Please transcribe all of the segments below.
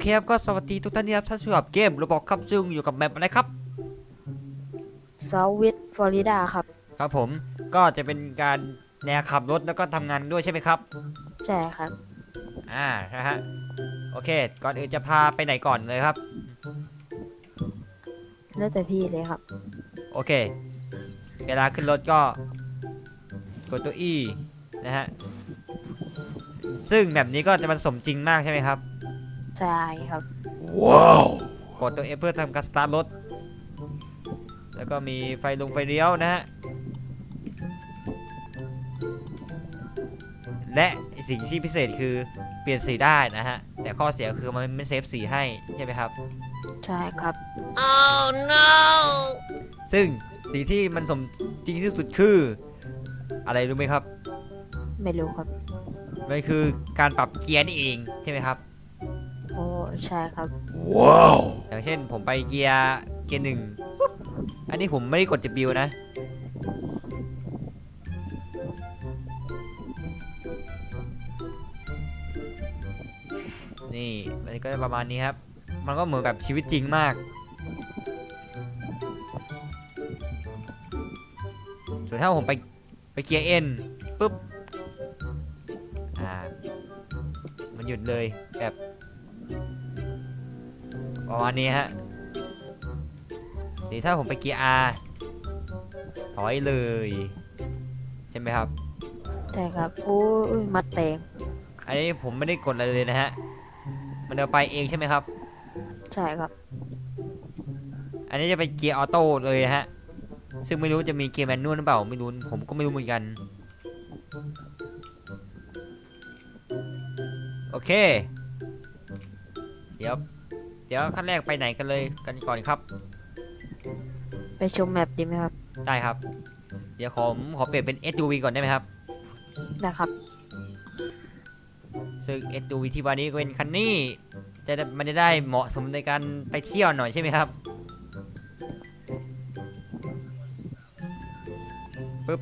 เคครับก็สวัสดีทุกท่านที่รับท่านชมเกมโรบอกครับซึ่งอยู่กับแมปอะไรครับเซาท์วิทฟลอริดาครับ ครับผมก็จะเป็นการแนวขับรถแล้วก็ทำงานด้วยใช่ไหมครับใช่ครับ อ่านะฮะโอเค ก่อนอื่นจะพาไปไหนก่อนเลยครับ แล้วแต่พี่เลยครับ โอเค เวลาขึ้นรถก็กดตัว E นะฮะซึ่งแบบนี้ก็จะมันสมจริงมากใช่ไหมครับ ใช่ครับกดตัว F เพื่อทำการสตาร์ทรถ แล้วก็มีไฟลงไฟเลี้ยวนะฮะ และสิ่งที่พิเศษคือเปลี่ยนสีได้นะฮะ แต่ข้อเสียคือมันไม่เซฟสีให้ใช่ไหมครับ ใช่ครับซึ่งสีที่มันสมจริงที่สุดคือ อะไรรู้ไหมครับ ไม่รู้ครับ มันคือการปรับเกียร์นี่เองใช่ไหมครับโอ้ใช่ครับอย่างเช่นผมไปเกียร์เกียร์หนึ่งปุ๊บอันนี้ผมไม่ได้กด W นะ นี่มันก็จะประมาณนี้ครับ มันก็เหมือนแบบชีวิตจริงมาก ส่วนถ้าผมไปไปเกียร์ N ปุ๊บ อ่า มันหยุดเลยแบบ ประมาณนี้ฮะนี่ถ้าผมไปเกียร์ R ถอยเลย ใช่ไหมครับใช่ครับโอ้ยมัดแตงอันนี้ผมไม่ได้กดอะไรเลยนะฮะ มันเดินไปเองใช่ไหมครับ ใช่ครับ อันนี้จะเป็นเกียร์ออโต้เลยนะฮะ ซึ่งไม่รู้จะมีเกียร์แมนนวลหรือเปล่าไม่รู้ ผมก็ไม่รู้เหมือนกัน โอเค เดี๋ยว เดี๋ยวขั้นแรกไปไหนกันเลยกันก่อนครับ ไปชมแมปดีไหมครับ ได้ครับ เดี๋ยวผมขอเปลี่ยนเป็น SUV ก่อนได้ไหมครับ ได้ครับ ซึ่ง SUV ที่วันนี้ก็เป็นคันนี้จะได้มันจะได้เหมาะสมในการไปเที่ยวหน่อยใช่ไหมครับ ปึ๊บ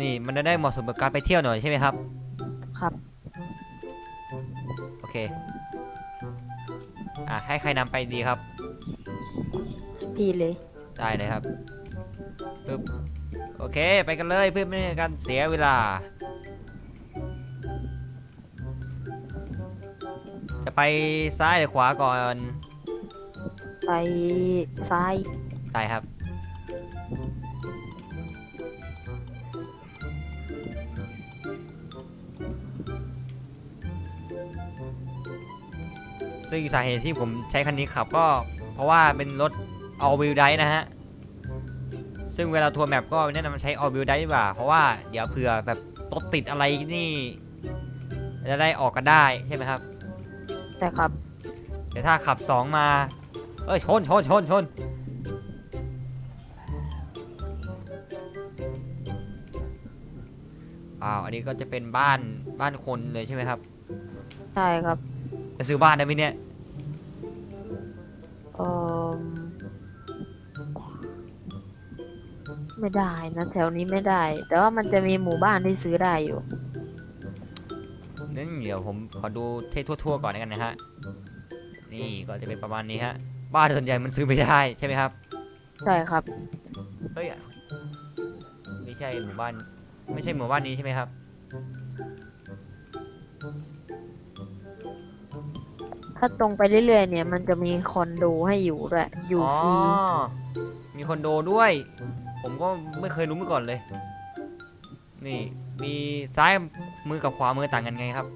นี่มันจะได้เหมาะสมกับการไปเที่ยวหน่อยใช่ไหมครับ ครับโอ เค อะ ให้ใครนำไปดีครับ พี่เลย ได้เลยครับปึ๊บโอเค ไปกันเลยเพื่อไม่ให้การเสียเวลา จะไปซ้ายหรือขวาก่อน ไปซ้าย ได้ครับ ซึ่งสาเหตุที่ผมใช้คันนี้ขับก็เพราะว่าเป็นรถ all wheel drive นะฮะ ซึ่งเวลาทัวร์แมปก็แนะนำใช้ all wheel drive ดีกว่า เพราะว่าเดี๋ยวเผื่อแบบรถติดอะไรนี่ จะได้ออกกันได้ใช่ไหมครับ ใช่ครับ เดี๋ยวถ้าขับ 2 มา เอ้ยชนชนชนชนอ้าวอันนี้ก็จะเป็นบ้านบ้านคนเลยใช่ไหมครับ ใช่ครับ จะซื้อบ้านได้ไหมเนี่ยเออไม่ได้นะแถวนี้ไม่ได้ แต่ว่ามันจะมีหมู่บ้านที่ซื้อได้อยู่ นั่นเดี๋ยวผมขอดูเททั่วๆก่อนแล้วกันนะฮะ นี่ก็จะเป็นประมาณนี้ฮะ บ้านส่วนใหญ่มันซื้อไม่ได้ใช่ไหมครับ ใช่ครับ เฮ้ย ไม่ใช่หมู่บ้าน ไม่ใช่หมู่บ้านนี้ใช่ไหมครับ ถ้าตรงไปเรื่อยๆเนี่ย มันจะมีคอนโดให้อยู่ด้วยอยู่ฟรีมีคอนโดด้วย ผมก็ไม่เคยรู้มาก่อนเลย นี่ มีซ้ายมือกับขวามือต่างกันไงครับ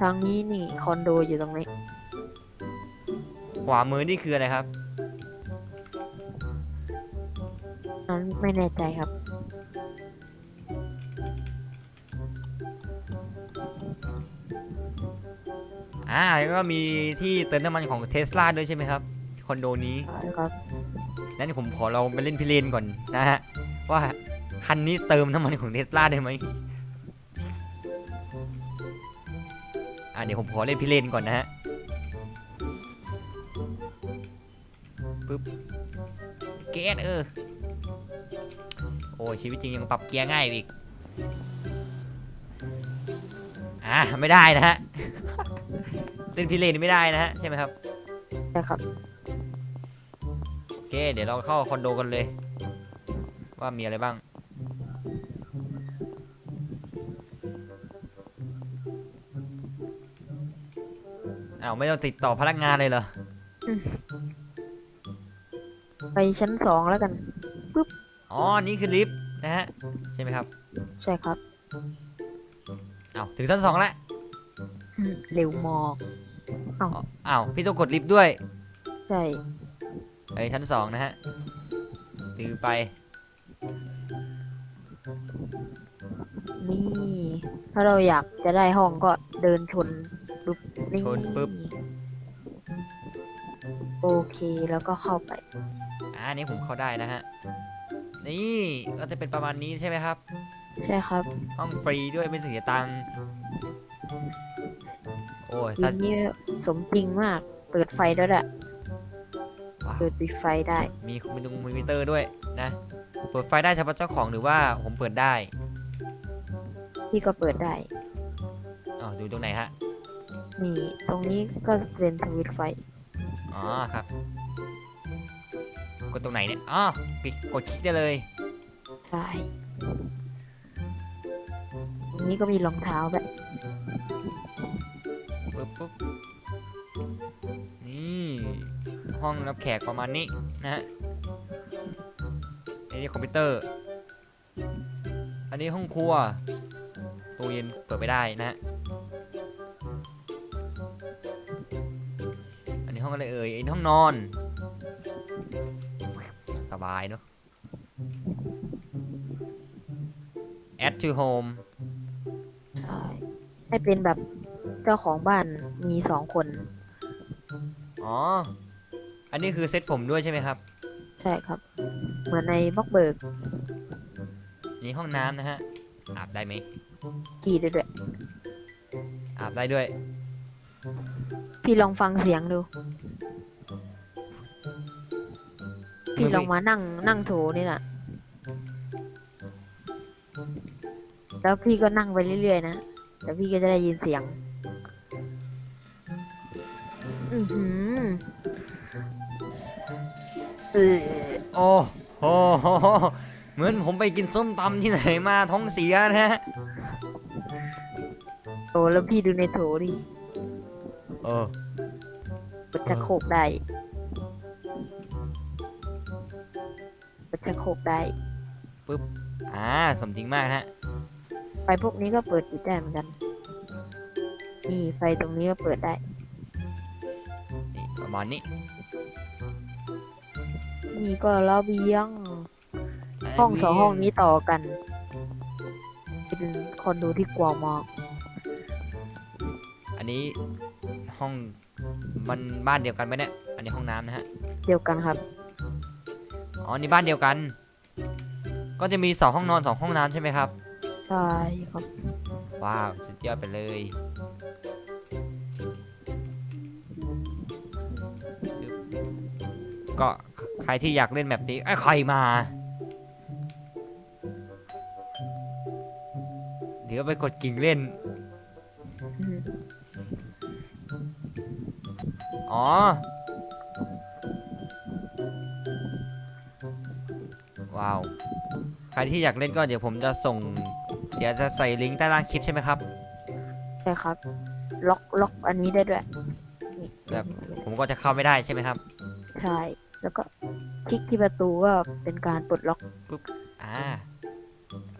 ทางนี้นี่คอนโดอยู่ตรงนี้ ขวามือนี่คืออะไรครับ นั้นไม่แน่ใจครับ อ่าแล้วก็มีที่เติมน้ำมันของเทสลาด้วยใช่ไหมครับคอนโดนี้ใช่ครับนั้นผมขอเราไปเล่นพิเรนก่อนนะฮะว่าคันนี้เติมน้ำมันของเทสลาได้ไหมอ่าเดี๋ยวผมขอเล่นพิเรนก่อนนะฮะปึ๊บเกียร์เออโอ้ยชีวิตจริงยังปรับเกียร์ง่ายอีกอ่าไม่ได้นะฮะ เล่นพิเรนไม่ได้นะฮะใช่ไหมครับใช่ครับ โอเค เดี๋ยวเราเข้าคอนโดกันเลย ว่ามีอะไรบ้าง อ้าวไม่ต้องติดต่อพนักงานเลยเหรอ ไปชั้นสองแล้วกัน อ๋อ นี่คือลิฟต์นะฮะ ใช่ไหมครับ ใช่ครับ อ้าวถึงชั้นสองแล้วอืมเร็วมอก อ๋ออ้าว พี่ต้องกดลิฟต์ด้วย ใช่ไปชั้นสองนะฮะตือไป นี่ ถ้าเราอยากจะได้ห้องก็เดินชนดุบนี่ชนปุ๊บ โอเคแล้วก็เข้าไป อ่าอันนี้ผมเข้าได้นะฮะ นี่ก็จะเป็นประมาณนี้ใช่ไหมครับ ใช่ครับ ห้องฟรีด้วยไม่เสียตังค์โอ้ยทีถ้านี้สมจริงมาก เปิดไฟด้วยแหละ ว้าวเปิดปิดไฟได้ มีมีตรงมิเตอร์ด้วยนะเปิดไฟได้เฉพาะเจ้าของหรือว่าผมเปิดได้พี่ก็เปิดได้ อ๋อดูตรงไหนฮะนี่ ตรงนี้ก็เป็นสวิตช์ไฟ อ๋อครับกดตรงไหนเนี่ยอ๋อปิดกดคลิกได้เลยใช่ตรงนี้ก็มีรองเท้าแบบ ปุ๊บปุ๊บนี่ห้องรับแขกประมาณนี้นะฮะอันนี้คอมพิวเตอร์ อันนี้ห้องครัวตู้เย็นเปิดไปได้นะฮะอันนี้ห้องอะไรเอ่ยอันนี้ห้องนอน สบายเนอะ add to home ใช่ให้เป็นแบบ เจ้าของบ้านมีสองคน อ๋อ อันนี้คือเซ็ตผมด้วยใช่ไหมครับ ใช่ครับ เหมือนในบล็อกเบิร์กนี่ห้องน้ำนะฮะ อาบได้ไหมกีได้ด้วย อาบได้ด้วย พี่ลองฟังเสียงดู พี่ลองมานั่งนั่งโถนี่น่ะแล้วพี่ก็นั่งไปเรื่อยๆนะ แล้วพี่ก็จะได้ยินเสียง อือหือเออโอ้โหเหมือนผมไปกินส้มตำที่ไหนมาท้องเสียนะฮะ โอ้แล้วพี่ดูในโถดิเออ กดชักโครกได้กดชักโครกได้ อ่า สมจริงมากฮะ ไฟพวกนี้ก็เปิดปิดได้เหมือนกัน นี่ไฟตรงนี้ก็เปิดได้นี่ประ มาณนี้นี่ก็ระเบียง ห้องสองห้องนี้ต่อกัน เป็นคอนโดที่กว้างมากอันนี้ห้องมันบ้านเดียวกันไหมเนี่ย อันนี้ห้องน้ำนะฮะ เดียวกันครับ อ๋อ นี่บ้านเดียวกัน ก็จะมีสองห้องนอนสองห้องน้ำใช่ไหมครับ ใช่ครับ ว้าวสุดยอดไปเลย ก็ใครที่อยากเล่นแบบนี้ไอ้ยใครมาเดี๋ยวไปกดกิ่งเล่นอืมอ๋อ ว้าว ใครที่อยากเล่นก็เดี๋ยวผมจะส่ง เดี๋ยวจะใส่ลิงก์ใต้ล่างคลิปใช่ไหมครับ ใช่ครับ ล็อกล็อกอันนี้ได้ด้วยนี่แบบผมก็จะเข้าไม่ได้ใช่ไหมครับ ใช่ แล้วก็คลิกที่ประตูก็เป็นการปลดล็อกอ่า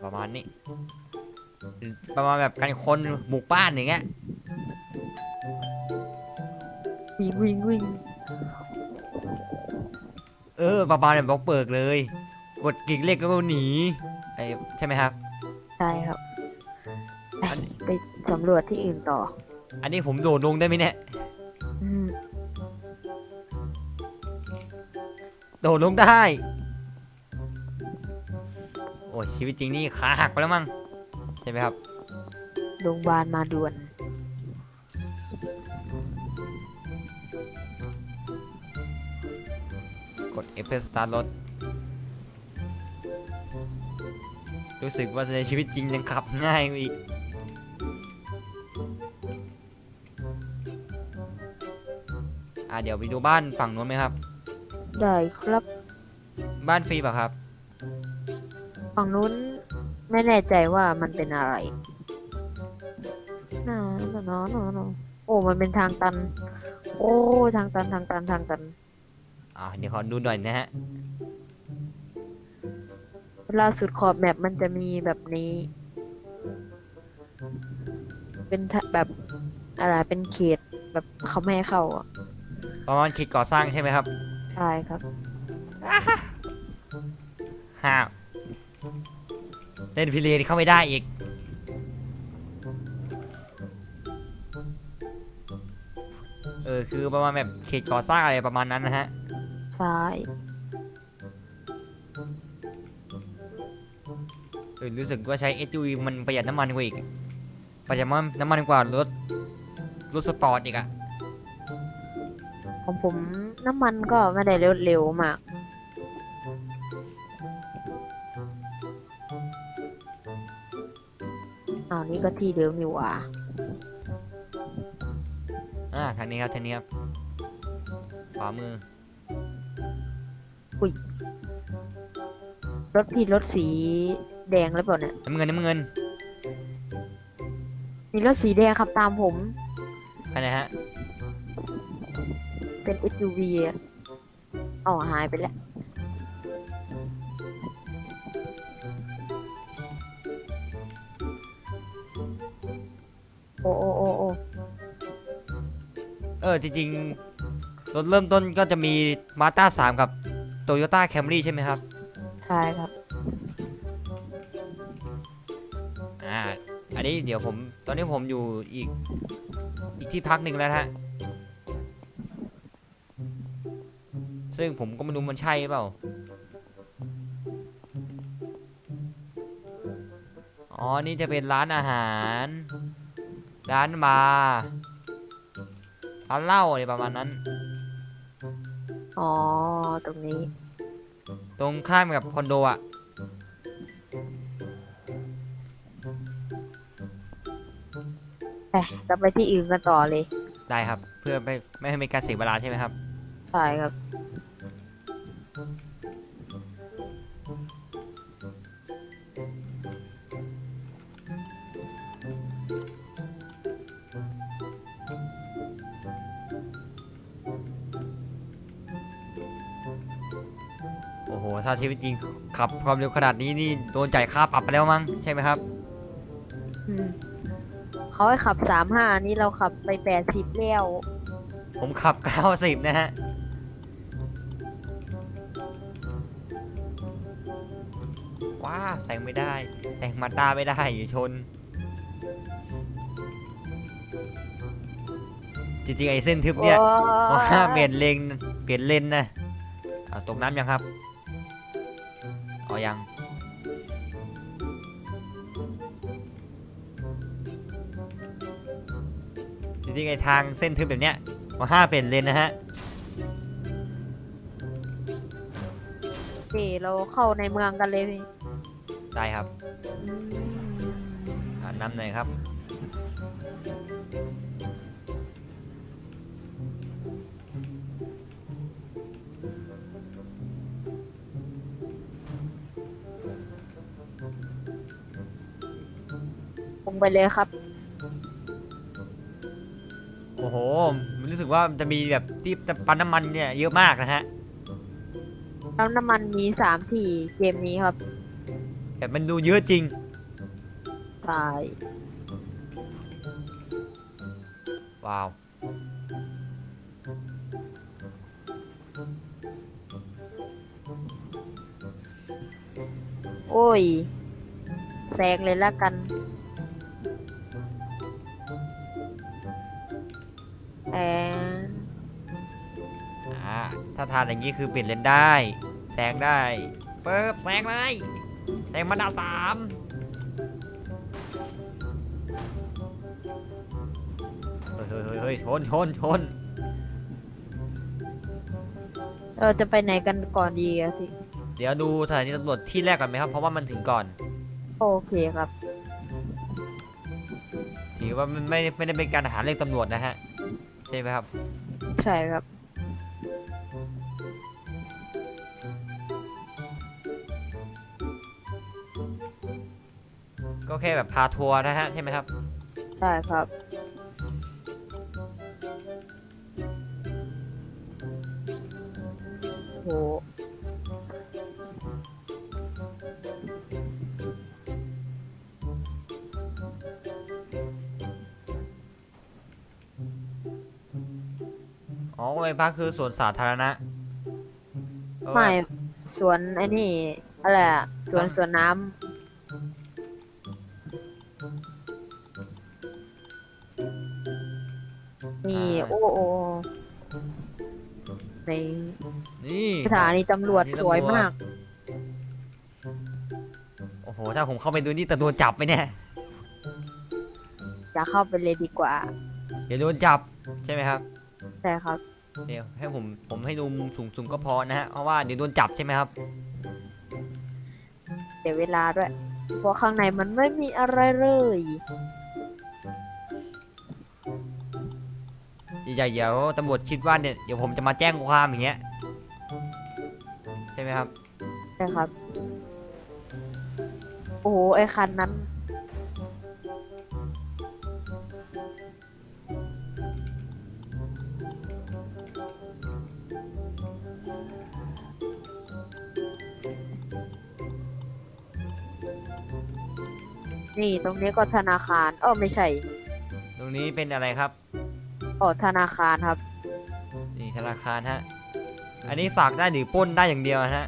ประมาณนี้ ประมาณแบบการคนบุกบ้านอย่างเงี้ยวิ่งวิ่งวิ่งเออประมาณแบบบล็อกเปิกเลย กดกิ่งเล็กก็หนีไอ้ใช่ไหมครับใช่ครับ ไปอันนี้ไปสำรวจที่อื่นต่อ อันนี้ผมโดดลงได้ไหมเนี่ย ดดลงได้ โอ้ชีวิตจริงนี่ขาหักไปแล้วมั้งใช่ไหมครับ โรงพยาบาลมาด่วน กดเอฟเฟสตาร์ทรถ รู้สึกว่าในชีวิตจริงยังขับง่ายอีก อะเดี๋ยวไปดูบ้านฝั่งนู้นไหมครับ ได้ครับบ้านฟรีเปล่ะครับ ฝั่งนู้นไม่แน่ใจว่ามันเป็นอะไรน่าน่าน่าน่าน่าโอ้ มันเป็นทางตัน โอ้ ทางตัน ทางตัน ทางตัน อ่าเดี๋ยวขอดูหน่อยนะฮะ ล่าสุดขอบแมปมันจะมีแบบนี้ เป็นทะแบบอะไรเป็นเขตแบบเขาไม่ให้เข้าอะประมาณขีดก่อสร้างใช่ไหมครับ ใช่ครับ ห้าวเล่นพิเรนเข้าไม่ได้อีก เออ คือประมาณแบบเขตก่อสร้างอะไรประมาณนั้นนะฮะ ใช่เออรู้สึกว่าใช้ SUV มันประหยัดน้ำมันกว่าอีก ประหยัดน้ำมันกว่ารถ รถสปอร์ตอีกอะ ของผมน้ำมันก็ไม่ได้เร็วๆมากอ้าวนี่ก็ที่เดิมนี่หว่าอ่าทางนี้ครับทางนี้ครับขวามือรถพี่รถสีแดงแล้วเปล่าเนี่ยน้ำเงินน้ำเงิน มีรถสีแดงขับตามผมใช่นะฮะ เป็น SUV อะอ๋อหายไปแล้ว โอ้โอ้โอ้โอ้เออจริงๆรถเริ่มต้นก็จะมีมาต้า3กับโตโยต้าแคมรี่ใช่ไหมครับ ใช่ครับ อ่า อันนี้เดี๋ยวผมตอนนี้ผมอยู่อีก อีกที่พักหนึ่งแล้วนะฮะ ซึ่งผมก็ไม่รู้มันใช่เปล่า อ๋อ นี่จะเป็นร้านอาหาร ร้านบาร์ร้านเหล้าอะไรประมาณนั้น อ๋อ ตรงนี้ ตรงข้ามกับคอนโดอะไปเราไปที่อื่นกันต่อเลย ได้ครับ เพื่อไม่ไม่ให้มีการเสียเวลาใช่ไหมครับ ใช่ครับ โอ้โห ถ้าชีวิตจริงขับความเร็วขนาดนี้นี่โดนจ่ายค่าปรับไปแล้วมั้งใช่ไหมครับ อืมเขาให้ขับสามห้านี่เราขับไปแปดสิบแล้วผมขับ 90 นะฮะ ว้าแซงไม่ได้แซงมาต้าไม่ได้อย่าชน จริงๆ ไอ้เส้นทึบเนี่ยโอ้ว่าเปลี่ยนเลนเปลี่ยนเลนนะเอาตกน้ำยังครับ เอายัง จริงๆไอ้ทางเส้นทึบแบบเนี้ยว่าห้ามเปลี่ยนเลนนะฮะโอเคเราเข้าในเมืองกันเลยพี่ได้ครับอืม อ่านำหน่อยครับ ไปเลยครับโอ้โหมันรู้สึกว่ามันจะมีแบบที่ปั๊มน้ำมันเนี่ยเยอะมากนะฮะแล้วน้ำมันมีสามที่เกมนี้ครับแต่มันดูเยอะจริงใช่ว้าว โอ้ยแซงเลยละกันาทานอย่างนี้คือเปลี่ยนเลนได้แซงได้เปิบแซงเลยแซงมาดาสามเฮ้ยเฮ้ยเฮ้ยเฮ้ยชนชนชนเราจะไปไหนกันก่อนดีอะพี่ เดี๋ยวดูสถานีตำรวจที่แรกก่อนไหมครับ เพราะว่ามันถึงก่อน โอเคครับถือว่ามันไม่ไม่ได้เป็นการหาเรื่องตำรวจนะฮะ ใช่ไหมครับ ใช่ครับ ก็แค่แบบพาทัวร์นะฮะใช่ไหมครับ ใช่ครับ โห อ๋อไอ้พักคือสวนสาธารณะเอาว้ไม่ สวนไอ้นี่ อะไรอะสวนน้ำสวนน้ำ นี่ โอ้โอ้ในนี่สถานีตำรวจสถานีสวยตำรวจมาก โอ้โห ถ้าผมเข้าไปดูนี่แต่โดนจับไปเนี่ยจะเข้าไปเลยดีกว่า เดี๋ยวโดนจับใช่ไหมครับ ใช่ครับ เดี๋ยวให้ผมผมให้ดูมุมสูงๆก็พอนะฮะ เพราะว่าเดี๋ยวโดนจับใช่ไหมครับ เดี๋ยวเวลาด้วย เพราะข้างในมันไม่มีอะไรเลย ใหญ่ๆเดี๋ยวตำรวจคิดว่าเนี่ยเดี๋ยวผมจะมาแจ้งความอย่างเงี้ยใช่ไหมครับ ใช่ครับ โอ้โห ไอ้คันนั้น นี่ตรงนี้ก็ธนาคาร เออไม่ใช่ ตรงนี้เป็นอะไรครับ อ๋อธนาคารครับนี่ธนาคารฮะ อันนี้ฝากได้หรือปล้นได้อย่างเดียวนะฮะ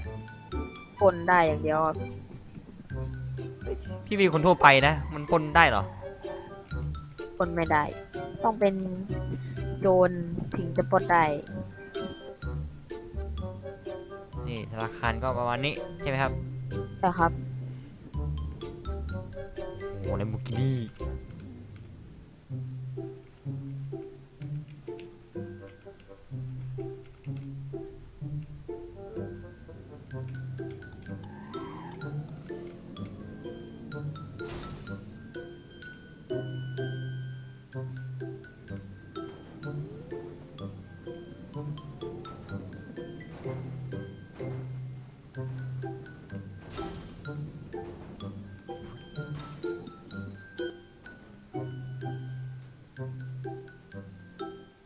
ปนได้อย่างเดียวครับพี่วีคนทั่วไปนะ มันปล้นได้เหรอปนไม่ได้ ต้องเป็นโจรถึงจะปลดได้ นี่ธนาคารก็ประมาณนี้ใช่ไหมครับ นะครับ โอ้โหในบุกินี่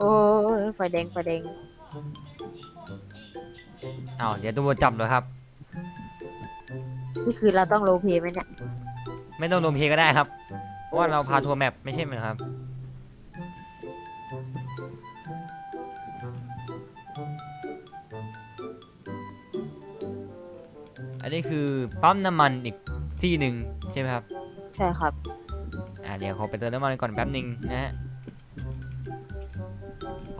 โอ้ยไฟแดงไฟแดงอ้าวเดี๋ยวตำรวจจับเลยครับ นี่คือเราต้องโรลเพลย์ไหมเนี่ยไม่ต้องรวมเพลงก็ได้ครับ เพราะว่าเราพาทัวร์แมปไม่ใช่ไหมครับ อันนี้คือปั๊มน้ำมันอีกที่หนึ่งใช่ไหมครับ ใช่ครับ อ่าเดี๋ยวขอไปเติมน้ำมันก่อนแป๊บหนึ่งนะฮะเพ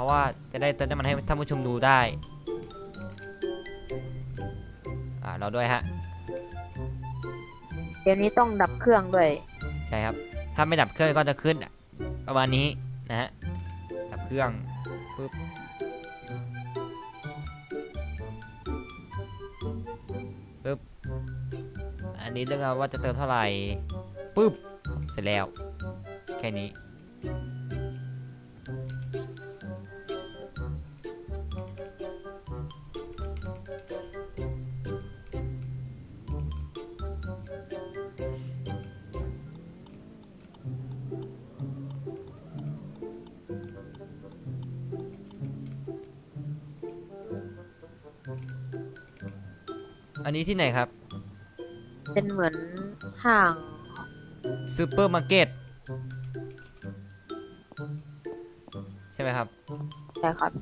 ราะว่าจะได้เติมน้ำมันให้ท่านผู้ชมดูได้อ่าเราด้วยฮะเดี๋ยวนี้ต้องดับเครื่องด้วย ใช่ครับ ถ้าไม่ดับเครื่องก็จะขึ้นประมาณนี้นะฮะดับเครื่องปุ๊บปุ๊บอันนี้เรื่องว่าจะเติมเท่าไหร่ปุ๊บเสร็จแล้ว แค่นี้ นนี้ที่ไหนครับเป็นเหมือนห้างซูเปอร์มาร์เก็ตใช่ไหมครับ ใช่ครับ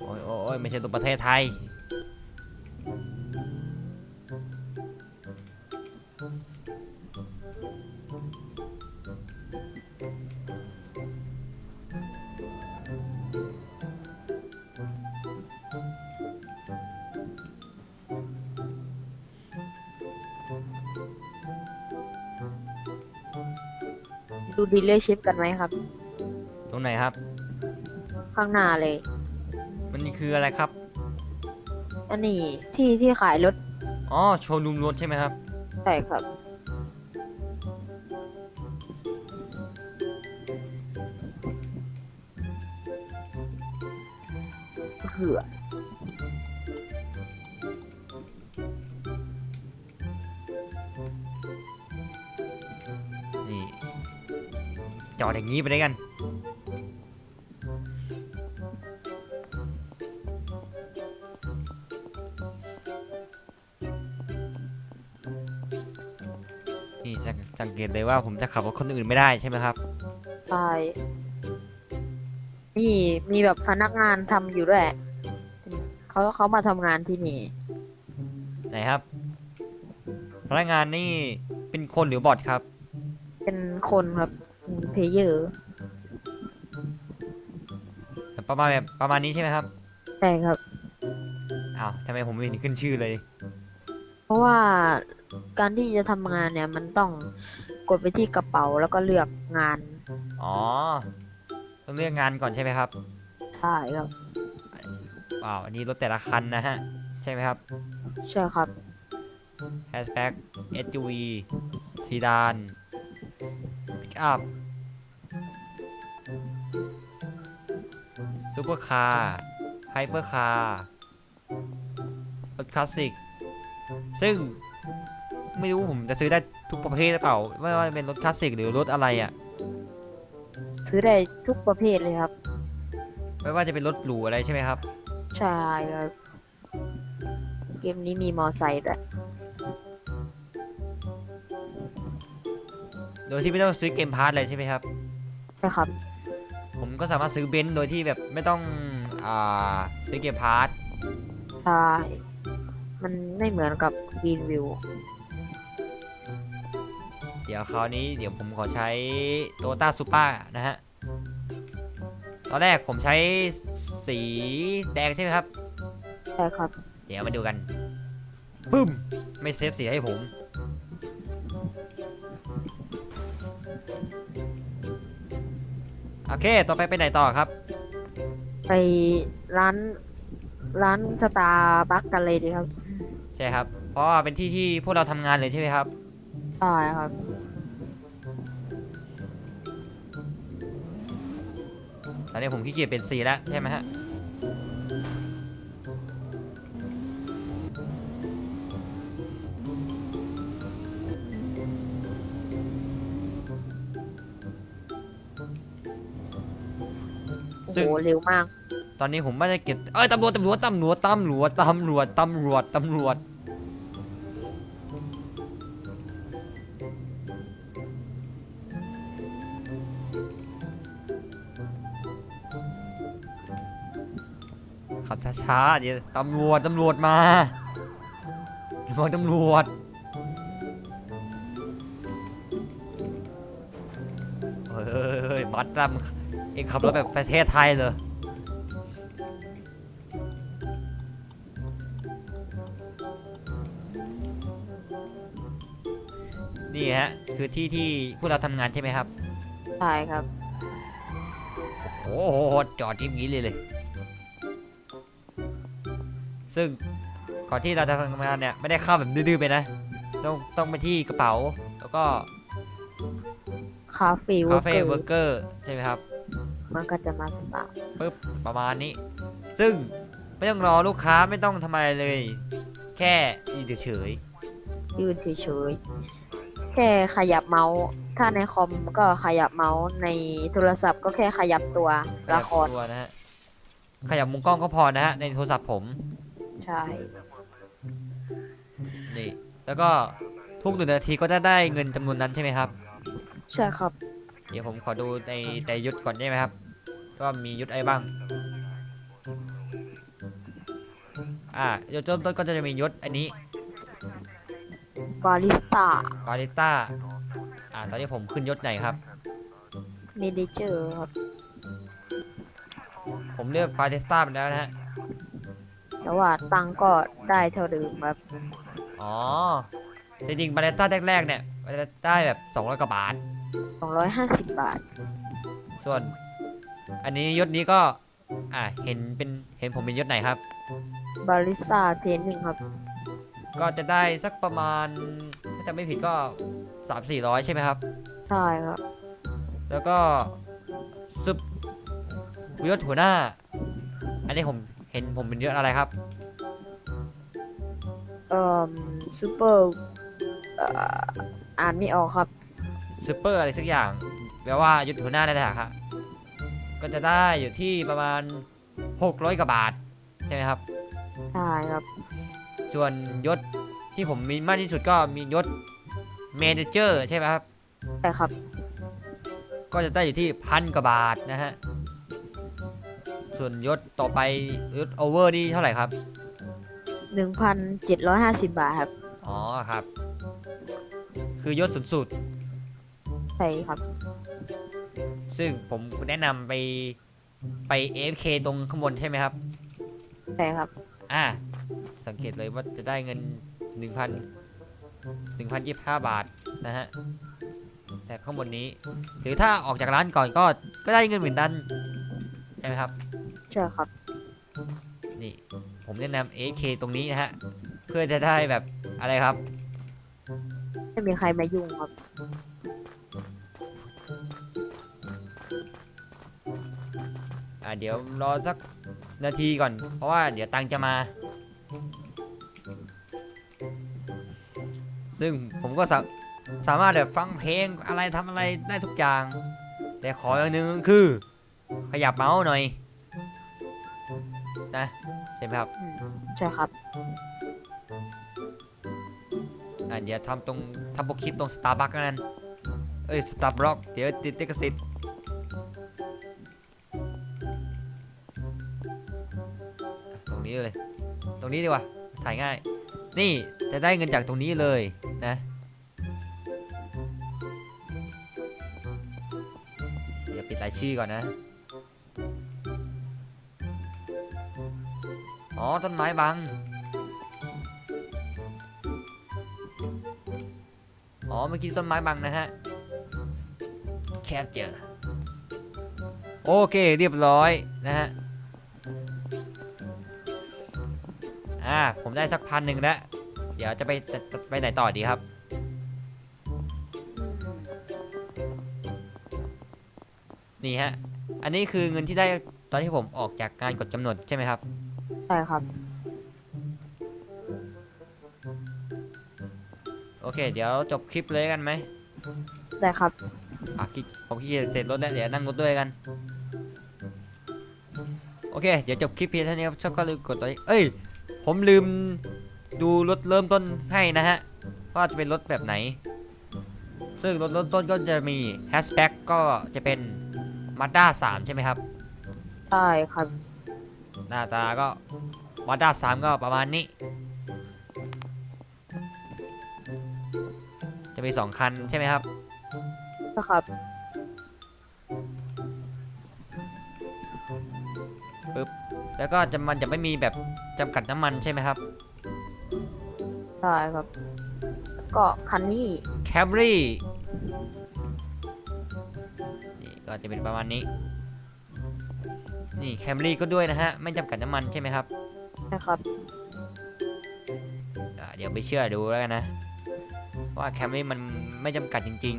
โอ้ยโอ้ยโอ้ยไม่ใช่ตัวประเทศไทย ดูดีเลอร์ชิพกันไหมครับ ตรงไหนครับ ข้างหน้าเลย มันนี่คืออะไรครับ อันนี้ที่ที่ขายรถอ๋อโชว์รูมรถใช่ไหมครับ ใช่ครับ จอดอย่างนี้ไปด้วยกันนี่สังสังเกตเลยว่าผมจะขับรถคนอื่นไม่ได้ใช่ไหมครับ ใช่นี่มีแบบพนักงานทำอยู่ด้วยเขาเขามาทำงานที่นี่ ไหนครับ พนักงานนี่เป็นคนหรือบอทครับ เป็นคนครับ เพเยอร์ประมาณแบบประมาณนี้ใช่ไหมครับใช่ครับ อ้าวทำไมผมไม่เห็นขึ้นชื่อเลย เพราะว่าการที่จะทำงานเนี่ยมันต้องกดไปที่กระเป๋าแล้วก็เลือกงานอ๋อ ต้องเลือกงานก่อนใช่ไหมครับใช่ครับว้าวอันนี้รถแต่ละคันนะฮะ ใช่ไหมครับ ใช่ครับ Hatchback SUV ซีดานปิ ซูเปอร์คาร์ไฮเปอร์คาร์รถคลาสสิก ซึ่งไม่รู้ผมจะซื้อได้ทุกประเภทหรือเปล่า ไม่ว่าจะเป็นรถคลาสสิกหรือรถอะไรอะ่ะ ซื้อได้ทุกประเภทเลยครับ ไม่ว่าจะเป็นรถหรูอะไรใช่ไหมครับ ใช่ครับ เกมนี้มีมอไซค์ด้วยโดยที่ไม่ต้องซื้อเกมพาร์ทเลยใช่ไหมครับ ใช่ครับ ผมก็สามารถซื้อเบนซ์โดยที่แบบไม่ต้องอ่าซื้อเกมพาร์ทใช่มันไม่เหมือนกับกรีนวิวเดี๋ยวคราวนี้เดี๋ยวผมขอใช้โตต้าซูเปอร์นะฮะ ตอนแรกผมใช้สีแดงใช่ไหมครับ ใช่ครับ เดี๋ยวมาดูกันปึ้ม ไม่เซฟสีให้ผม โอเค ต่อไปไปไหนต่อครับ ไปร้านร้านสตาร์บัคกันเลยดีครับใช่ครับ เพราะว่าเป็นที่ที่พวกเราทำงานเลยใช่ไหมครับ ใช่ครับ ตอนนี้ผมขี้เกียจเป็นสีแล้วใช่ไหมฮะ เร็วมาก ตอนนี้ผมไม่ได้เก็บเอ้ยตำรวจตำรวจตำรวจตำรวจตำรวจตำรวจตำรวจขับช้าๆเดี๋ยวตำรวจตำรวจมาตำรวจตำรวจเฮ้ยเฮ้ยเฮ้ยบัตรำ องขับรถแบบประเทศไทยเลยนี่ฮะ คือที่ที่พวกเราทำงานใช่ไหมครับ ใช่ครับ โอ้โหจอดที่อย่างนี้เลยเลย ซึ่งก่อนที่เราจะทำงานเนี่ย ไม่ได้เข้าแบบดื้อๆไปนะ ต้องต้องไปที่กระเป๋า แล้วก็คาเฟ่เวอคาร์เฟ่เกอเวอร์ร์เกอร์ใช่ไหมครับ มันก็จะมาสตาร์ปึ๊บประมาณนี้ ซึ่งไม่ต้องรอลูกค้าไม่ต้องทำอะไรเลย แค่ยืนเฉยยืนเฉยๆแค่ขยับเมาส์ ถ้าในคอมก็ขยับเมาส์ในโทรศัพท์ก็แค่ขยับตัวๆละครตัวนะฮะขยับมุมกล้องก็พอนะฮะในโทรศัพท์ผม ใช่ นี่ แล้วก็ทุกหนึ่งนาทีก็จะได้เงินจำนวนนั้นใช่ไหมครับ ใช่ครับ เดี๋ยวผมขอดูในแต่ยุทธก่อนได้ไหมครับว่ามียุทธอะไรบ้าง อ่ายศเริ่มต้นก็จะมียศอันนี้บาริสต้าบาริสต้า อ่า ตอนนี้ผมขึ้นยศไหนครับ เมเนเจอร์ครับ ผมเลือกบาริสต้าไปแล้วนะฮะ แต่ว่าตังค์ก็ได้เท่าเดิมครับ อ๋อ จริงๆบาริสต้าแรกๆเนี่ยมันจะได้แบบ200กว่าบาท 250 บาท ส่วน อันนี้ยศนี้ก็ อ่าเห็นเป็นเห็นผมเป็นยศไหนครับ บาริสต้าเทรนนิ่งครับ ก็จะได้สักประมาณ ถ้าจะไม่ผิดก็3 400ใช่ไหมครับ ใช่ครับ แล้วก็ซุปยศหัวหน้า อันนี้ผมเห็นผมเป็นยศอะไรครับ เอ่อซูเปอร์เอ่ออ่านไม่ออกครับ ซูเปอร์อะไรสักอย่างแปลว่ายศหัวหน้าได้แล้วครับก็จะได้อยู่ที่ประมาณ 600กว่าบาท ใช่ไหมครับ ใช่ครับ ส่วนยศที่ผมมีมากที่สุดก็มียศเมเนเจอร์ใช่ไหมครับ ใช่ครับ ก็จะได้อยู่ที่พันกว่าบาทนะฮะ ส่วนยศต่อไปยศโอเวอร์นี่เท่าไหร่ครับหนึ่งพันเจ็ดร้อยห้าสิบบาทครับ อ๋อครับ คือยศสูงสุด ใช่ครับ ซึ่งผมแนะนำไปไป AFK ตรงข้างบนใช่ไหมครับ ใช่ครับ อ่า สังเกตเลยว่าจะได้เงิน 1,000 1,025 บาทนะฮะ แต่ข้างบนนี้ หรือถ้าออกจากร้านก่อนก็ก็ได้เงินเหมือนกันใช่ไหมครับ ใช่ครับ นี่ผมแนะนำ AK ตรงนี้นะฮะ เพื่อจะได้แบบอะไรครับ ไม่มีใครมายุ่งครับ อ่าเดี๋ยวรอสักนาทีก่อน เพราะว่าเดี๋ยวตังค์จะมา ซึ่งผมก็สาสามารถแบบฟังเพลงอะไรทำอะไรได้ทุกอย่าง แต่ขออย่างหนึ่งคือ ขยับเมาส์หน่อย นะใช่ไหมครับอืมใช่ครับอ่าเดี๋ยวทำตรงทำโปรคลิปตรง Starbucks กันเอ้ย Starbucks เดี๋ยวติดติกสิทธิ์ รงนี้ดีกว่า ถ่ายง่าย นี่จะได้เงินจากตรงนี้เลยนะเดี๋ยวปิดรายชื่อก่อนนะ อ๋อ ต้นไม้บัง อ๋อ เมื่อกี้ต้นไม้บังนะฮะ แคปเจอ โอเค เรียบร้อยนะฮะ อ่าผมได้สักพันหนึ่งแล้ว เดี๋ยวจะไปจะจะไปไหนต่อดีครับ นี่ฮะ อันนี้คือเงินที่ได้ตอนที่ผมออกจากการกดกำหนดใช่ไหมครับ ใช่ครับ โอเค เดี๋ยวจบคลิปเลยกันไหมได้ครับ อะขี้ผมขี้เกียจเสร็จรถแล้วเดี๋ยวนั่งรถด้วยกัน โอเค เดี๋ยวจบคลิปเพียงเท่านี้ครับชอบก็ลืมกดไลค์เอ้ย ผมลืมดูรถเริ่มต้นให้นะฮะว่าจะเป็นรถแบบไหน ซึ่งรถเริ่มต้นก็จะมีแฮชแบ็กก็จะเป็น Mazda 3ใช่ไหมครับ ใช่ครับ หน้าตาก็ Mazda 3ก็ประมาณนี้ จะมี2คันใช่ไหมครับ นะครับ แล้วก็จะมันจะไม่มีแบบจำกัดน้ำมันใช่ไหมครับใช่ครับก็คันนี้ Camry นี่ก็จะเป็นประมาณนี้ นี่ Camry ก็ด้วยนะฮะ ไม่จำกัดน้ำมันใช่ไหมครับนะครับ อ่าเดี๋ยวไปเชื่อดูแล้วกันนะว่า Camry มันไม่จำกัดจริง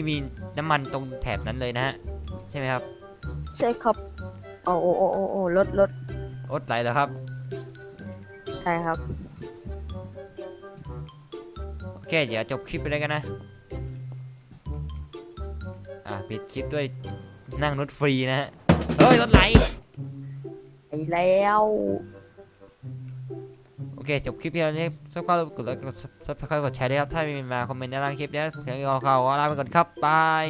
ไม่มีน้ำมันตรงแถบนั้นเลยนะฮะใช่ไหมครับใช่ครับ โอ้โอ้โอ้โอ้โอ้รถรถอดไหลแล้วครับ ใช่ครับ โอเค เดี๋ยวจบคลิปไปเลยกันนะ อะปิดคลิปด้วยนั่งรถฟรีนะฮะ เฮ้ย รถไหล ไปแล้วโอ เคจบคลิปเพียงเท่านี้สักครู่กดไลค์กดซับสไครต์กดแชร์ด้วยครับถ้ามีมาคอมเมนต์ในล่างคลิปนี้ยเพียงเราเขาลาไปก่อนครับบาย